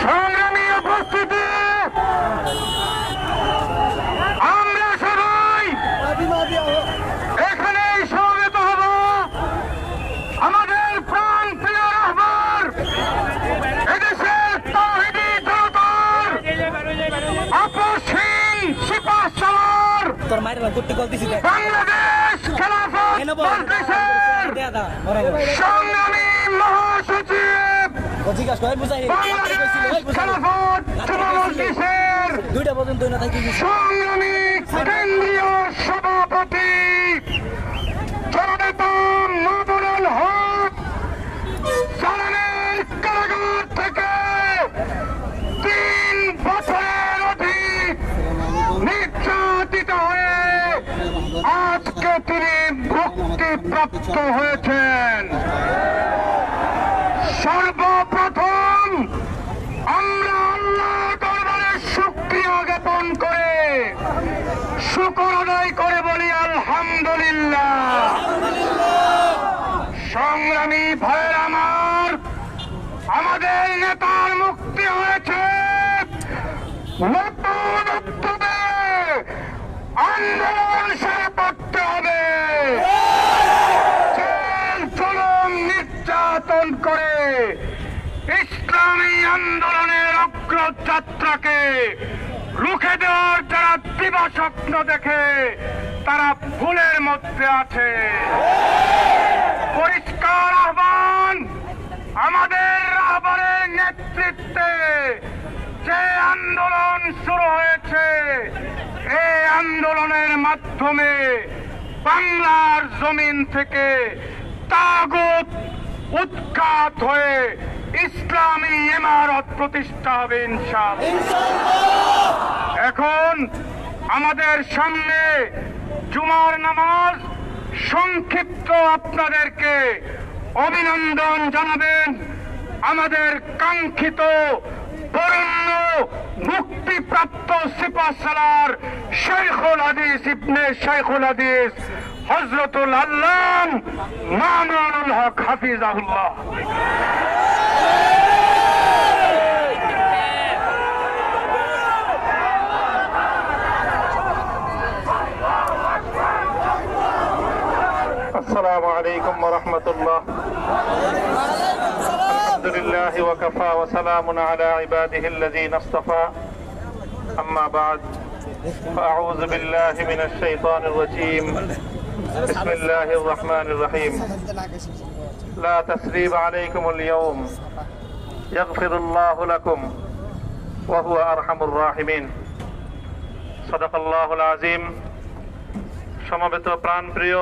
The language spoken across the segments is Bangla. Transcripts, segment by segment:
সংগ্রামী উপস্থিতি আমরা সবাই এখানে সমবেত হব আমাদের প্রাণ প্রিয় রহবার এদেশের তহিদি জনতার আপসহীন সিপাহ সালার তোর মায়ের গুটি কল দিছি দেখ। বাংলাদেশ খেলাফত এনে বল। মজলিসের দেয়া দা বরাবর সংগ্রামী মহাসচিব। জিজ্ঞাস করে বুঝাই খেলাফত যুব দুইটা পর্যন্ত না থাকি সংগ্রামী কেন্দ্রীয় সভাপতি জননেতা মামুনুল হক জালানের কারাগার থেকে তিন বছরের অধিক নির্যাতিত হয়ে আজকে তিনি মুক্তিপ্রাপ্ত হয়েছেন। সর্বপ্রথম আমরা আল্লাহ দরবারে শুক্রিয়া জ্ঞাপন করে শুকর আদায় করে বলি, আলহামদুলিল্লাহ। সংগ্রামী ভয়ের আমার, আমাদের নেতার মুক্তি হয়েছে। নতুন উদ্যোগে আন্দোলন শুরু করতে হবে জেল জুলুম নির্যাতন করে ইসলামী আন্দোলনের অগ্রযাত্রাকে রুখে দেওয়ার যারা দিবা স্বপ্ন দেখে, তারা ভুলের মধ্যে আছে। পরিষ্কার আহ্বান আমাদের রাহবারের নেতৃত্বে যে আন্দোলন শুরু হয়েছে এই আন্দোলনের মাধ্যমে বাংলার জমিন থেকে তাগুত উৎখাত হয়ে ইসলামী ইমারত প্রতিষ্ঠা হবে ইনশাআল্লাহ। এখন আমাদের সামনে জুমার নামাজ সংক্ষিপ্ত আপনাদেরকে অভিনন্দন জানাবেন। আমাদের কাঙ্ক্ষিত বরণ্য মুক্তিপ্রাপ্ত সিপাসালার শেখুল হাদিস ইবনে শেখুল হাদিস হজরতুল আল্লাহ মামুনুল হক হাফিজাহুল্লাহ। السلام عليكم ورحمة الله الحمد لله وكفى وسلام على عباده الذين اصطفى أما بعد فأعوذ بالله من الشيطان الرجيم بسم الله الرحمن الرحيم لا تسريب عليكم اليوم يغفر الله لكم وهو أرحم الراحمين صدق الله العظيم সমবেত প্রাণপ্রিয়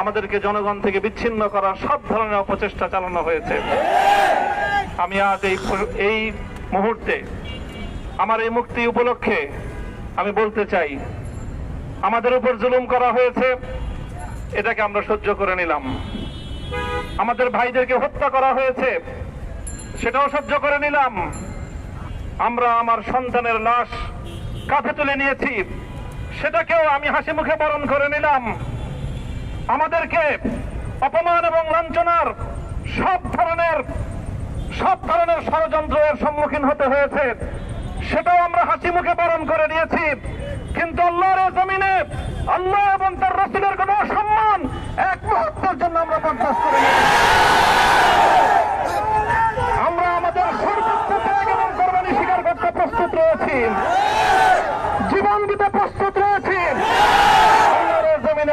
আমাদেরকে জনগণ থেকে বিচ্ছিন্ন করার সব ধরনের অপচেষ্টা চালানো হয়েছে। আমি আজ এই এই মুহূর্তে আমার এই মুক্তি উপলক্ষে আমি বলতে চাই, আমাদের উপর জুলুম করা হয়েছে, এটাকে আমরা সহ্য করে নিলাম। আমাদের ভাইদেরকে হত্যা করা হয়েছে, সেটাও সহ্য করে নিলাম। আমরা আমার সন্তানের লাশ কাঁধে তুলে নিয়েছি, সেটাকেও আমি হাসি মুখে বরণ করে নিলাম। আমাদেরকে অপমান এবং লাঞ্ছনার সব ধরনের সব ধরনের ষড়যন্ত্রের সম্মুখীন হতে হয়েছে। সেটাও আমরা হাসি মুখে বরণ করে নিয়েছি কিন্তু আল্লাহর জমিনে আল্লাহ এবং তার রসুলের কোন সম্মান এক মুহূর্তের জন্য আমরা বরদাস্ত করে আমরা আমাদের সর্বোচ্চ ত্যাগ এবং কোরবানি স্বীকার করতে প্রস্তুত রয়েছি। জীবন দিতে প্রস্তুত রয়েছি আল্লাহর এই জমিনে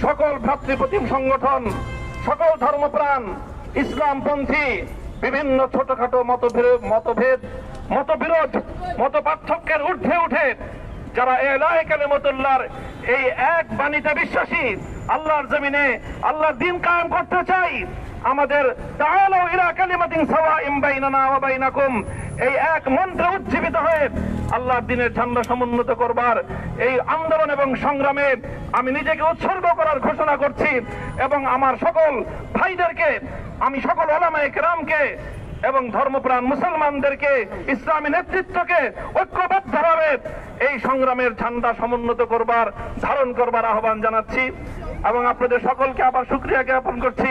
সকল ভ্রাতৃপ্রতিম সংগঠন, সকল ধর্মপ্রাণ, ইসলামপন্থী, বিভিন্ন ছোটখাটো মতভেদ মতভেদ, মতবিরোধ মত পার্থক্যের ঊর্ধ্বে উঠে যারা এলাহে কালেমতুল্লাহর এই এক বাণীতে বিশ্বাসী, আল্লাহর জমিনে আল্লাহর দিন কায়েম করতে চাই আমাদের এই এক মন্ত্রে উজ্জীবিত হয়ে আল্লাহর দিনের ঝান্ডা সমুন্নত করবার এই আন্দোলন এবং সংগ্রামে আমি নিজেকে উৎসর্গ করার ঘোষণা করছি এবং আমার সকল ভাইদেরকে, আমি সকল ওলামায়ে কেরামকে এবং ধর্মপ্রাণ মুসলমানদেরকে, ইসলামী নেতৃত্বকে ঐক্যবদ্ধভাবে এই সংগ্রামের ঝান্ডা সমুন্নত করবার, ধারণ করবার আহ্বান জানাচ্ছি এবং আপনাদের সকলকে আবার শুক্রিয়া জ্ঞাপন করছি।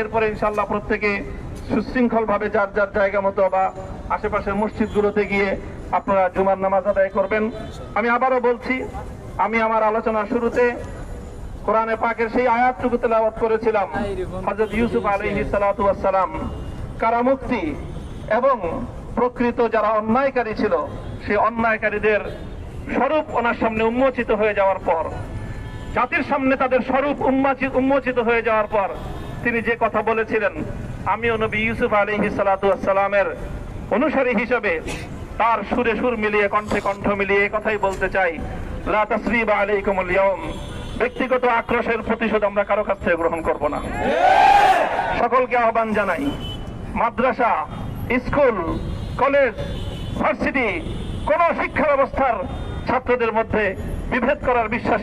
এরপরে ইনশাল্লাহ প্রত্যেকে সুশৃঙ্খল ভাবে যার যার জায়গা মতো বা আশেপাশের মসজিদগুলোতে গিয়ে আপনারা জুমার নামাজ আদায় করবেন। আমি আবারও বলছি, আমি আমার আলোচনা শুরুতে কোরআনে পাকের সেই আয়াতটুকু তেলাওয়াত করেছিলাম, হযরত ইউসুফ ওয়াস সালাম কারামুক্তি এবং প্রকৃত যারা অন্যায়কারী ছিল, সেই অন্যায়কারীদের স্বরূপ ওনার সামনে উন্মোচিত হয়ে যাওয়ার পর, জাতির সামনে তাদের স্বরূপ উন্মোচিত হয়ে যাওয়ার পর তিনি যে কথা বলেছিলেন, আমিও নবী ইউসুফ আলাইহিস সালাতু ওয়াস সালামের অনুসারী হিসেবে তার সুরে সুর মিলিয়ে, কণ্ঠে কণ্ঠ মিলিয়ে কথাই বলতে চাই। ব্যক্তিগত আক্রোশের প্রতিশোধ আমরা কারও কাছ থেকে গ্রহণ করব না। সকলকে আহ্বান জানাই, মাদ্রাসা, স্কুল, কলেজ, ভার্সিটি, কোন শিক্ষা ব্যবস্থার ছাত্রদের মধ্যে বিভেদ করার বিশ্বাস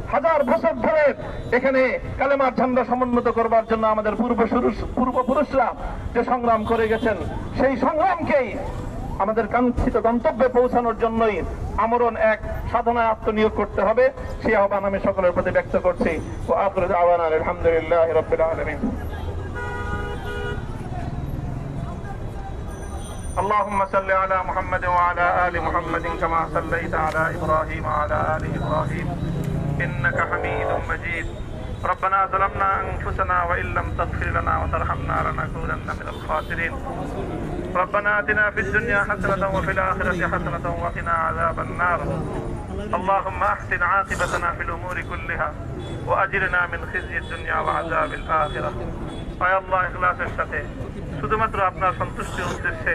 হাজার বছর ধরে এখানে কালেমার ঝান্ডা সমুন্নত করবার জন্য আমাদের পূর্বপুরুষ পূর্বপুরুষরা যে সংগ্রাম করে গেছেন সেই সংগ্রামকেই আমাদের কাঙ্ক্ষিত গন্তব্যে পৌঁছানোর জন্যই আমরণ এক সাধনায় আত্মনিয়োগ করতে হবে সেই আহ্বান আমি সকলের প্রতি ব্যক্ত করছি ও আখরুদ আওয়ান আলহামদুলিল্লাহ রবিল আলমিন اللهم صل على محمد وعلى آل محمد كما صليت على إبراهيم وعلى آل إبراهيم إنك حميد مجيد ربنا ظلمنا أنفسنا وإن لم تغفر لنا وترحمنا لنكونن من الخاسرين ربنا آتنا في الدنيا حسنة وفي الآخرة حسنة وقنا عذاب النار اللهم أحسن عاقبتنا في الأمور كلها وأجرنا من خزي الدنيا وعذاب الآخرة আয় আল্লাহ ইখলাসের সাথে শুধুমাত্র আপনার সন্তুষ্টির উদ্দেশ্যে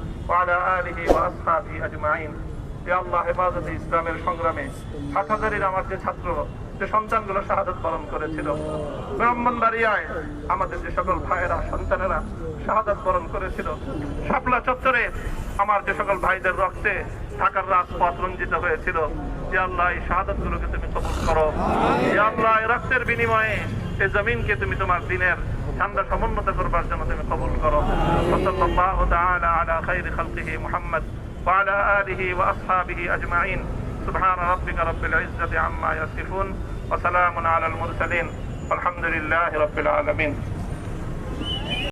আলিহি ওয়া আসহাবিহি আজমাইন হে আল্লাহ, হেফাজতে ইসলামের সংগ্রামে হাটহাজারির আমার যে ছাত্র, যে সন্তানগুলো শাহাদত পালন করেছিল, ব্রাহ্মণবাড়িয়ায় আমাদের যে সকল ভাইয়েরা, সন্তানেরা শাহাদত বরণ করেছিল, শাপলা চত্বরে আমার যে সকল ভাইদের রক্তে ঢাকার রাজপথ রঞ্জিত হয়েছিল যে আল্লাহ, এই শাহাদত গুলোকে তুমি কবুল করো। যে রক্তের বিনিময়ে সে জমিনকে তুমি তোমার দিনের ঠান্ডা সমুন্নত করবার জন্য তুমি কবুল করো সাল্লাল্লাহু তাআলা আলা খাইরি খালকিহি মুহাম্মদ ওয়া আলা আলিহি ওয়া আসহাবিহি আজমাইন সুবহান রাব্বিকা রাব্বিল ইজ্জাতি আম্মা ইয়াসিফুন ওয়া সালামুন আলাল মুরসালিন আলহামদুলিল্লাহি রাব্বিল আলামিন